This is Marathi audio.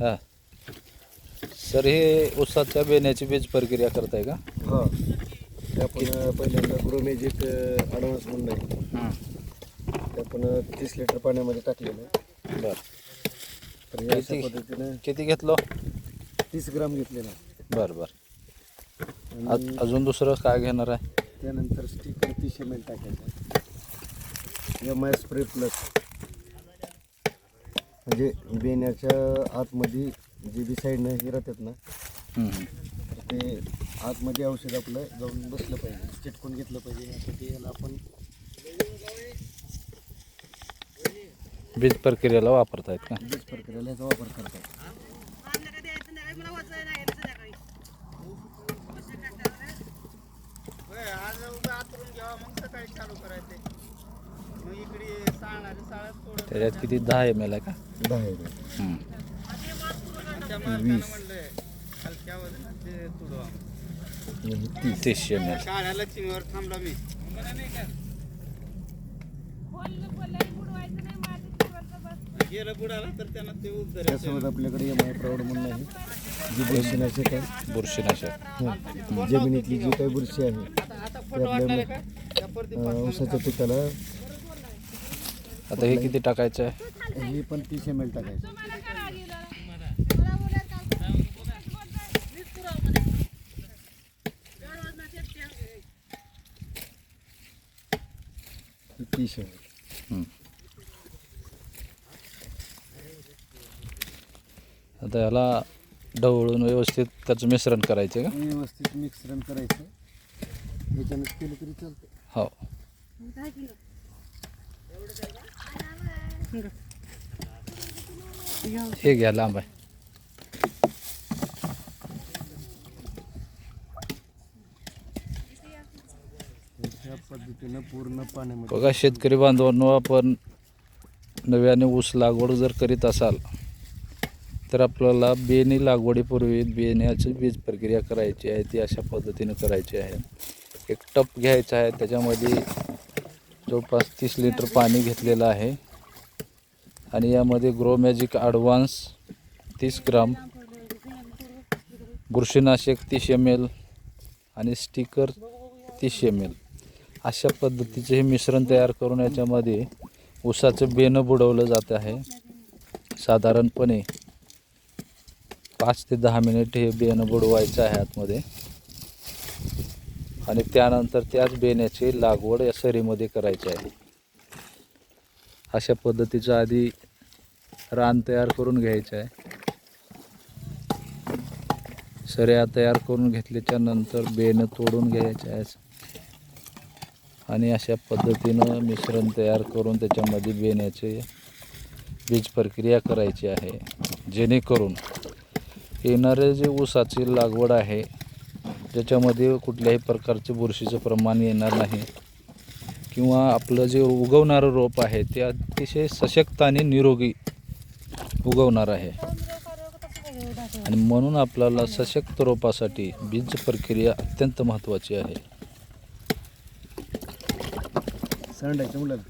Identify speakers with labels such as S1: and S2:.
S1: हां. सर हे ऊसाच्या बेण्याची बीज प्रक्रिया करताय का?
S2: हा. आपण पहिल्यांदा ग्रोमॅजिक ॲडव्हान्स म्हणून आहे. ते आपण तीस लिटर पाण्यामध्ये टाकलेलं आहे.
S1: बर.
S2: तर हे अशा
S1: किती?
S2: पद्धतीनं
S1: किती घेतलो?
S2: तीस ग्राम घेतलेला
S1: बर बर.
S2: आणि
S1: आज- अजून दुसरं काय घेणार आहे?
S2: त्यानंतर स्टिकर तीस एम एल टाकायचं एम आय स्प्रे प्लस म्हणजे बेण्याच्या आतमध्ये जे बी साईडनं हे राहतात ना ते आतमध्ये औषध आपलं जाऊन बसलं पाहिजे चिटकून घेतलं पाहिजे यासाठी याला आपण
S1: बीज प्रक्रियेला वापरतायत का?
S2: बीज प्रक्रियेला याचा वापर करतात.
S1: त्याच्यात किती दहा एम एल आहे का?
S2: दहा एम
S1: हम्म.
S2: वीस. हे तीस.
S1: एम एल
S3: काळ्या लक्ष्मीवर थांबलो मी. गेलं बुडाला तर त्यांना ते उद्धर
S2: त्यासोबत आपल्याकडे एम आय प्राऊड म्हणून आहे. जी बुरशीनाशक आहे.
S1: बुरशीनाशक.
S2: जमिनीतली जी काही बुरशी आहे ती आपल्या अं, ऊसाच्या पिकाला
S1: आता हे किती टाकायचं आहे?
S2: हे पण तीस एम एल टाकायचं. हे तीस एम एल
S1: हम्म. आता याला ढवळून व्यवस्थित त्याचं मिश्रण करायचं का?
S2: हे व्यवस्थित मिश्रण करायचं. ह्याच्यानं केलं तरी चालतं
S1: हो. हे घ्या लांब आहे.
S2: ह्या पद्धतीनं पूर्ण पाण्यामध्ये
S1: बघा शेतकरी बांधवांनो आपण नव्याने ऊस लागवड जर करीत असाल तर आपल्याला बेणी लागवडीपूर्वी बेण्याची बीज प्रक्रिया करायची आहे ती अशा पद्धतीने करायची आहे. एक टप घ्यायचा आहे त्याच्यामध्ये जवळपास तीस लिटर पाणी घेतलेलं आहे. आणि यामध्ये ग्रो मॅजिक ॲडव्हान्स तीस ग्राम बुरशीनाशक तीस एम एल आणि स्टिकर तीस एम एल अशा पद्धतीचे हे मिश्रण तयार करून याच्यामध्ये ऊसाचं बेणं बुडवलं जात आहे. साधारणपणे पाच ते दहा मिनिट हे बेणं बुडवायचं आहे आतमध्ये. आणि त्यानंतर त्याच बेण्याची लागवड या सरीमध्ये करायची आहे. अशा पद्धतीचं आधी रान तयार करून घ्यायचं आहे. सऱ्या तयार करून घेतल्याच्या नंतर बेणं तोडून घ्यायचं आहे. आणि अशा पद्धतीनं मिश्रण तयार करून त्याच्यामध्ये बेण्याचे बीज प्रक्रिया करायची आहे. जेणेकरून येणारे जे ऊसाची लागवड आहे ज्याच्यामध्ये कुठल्याही प्रकारचे बुरशीचं प्रमाण येणार नाही. किंवा आपलं जे उगवणारं रोप आहे ते अतिशय सशक्त आणि निरोगी उगवणार आहे. आणि म्हणून आपल्याला सशक्त रोपासाठी बीज प्रक्रिया अत्यंत महत्त्वाची आहे.
S2: सांडायचं मुलाला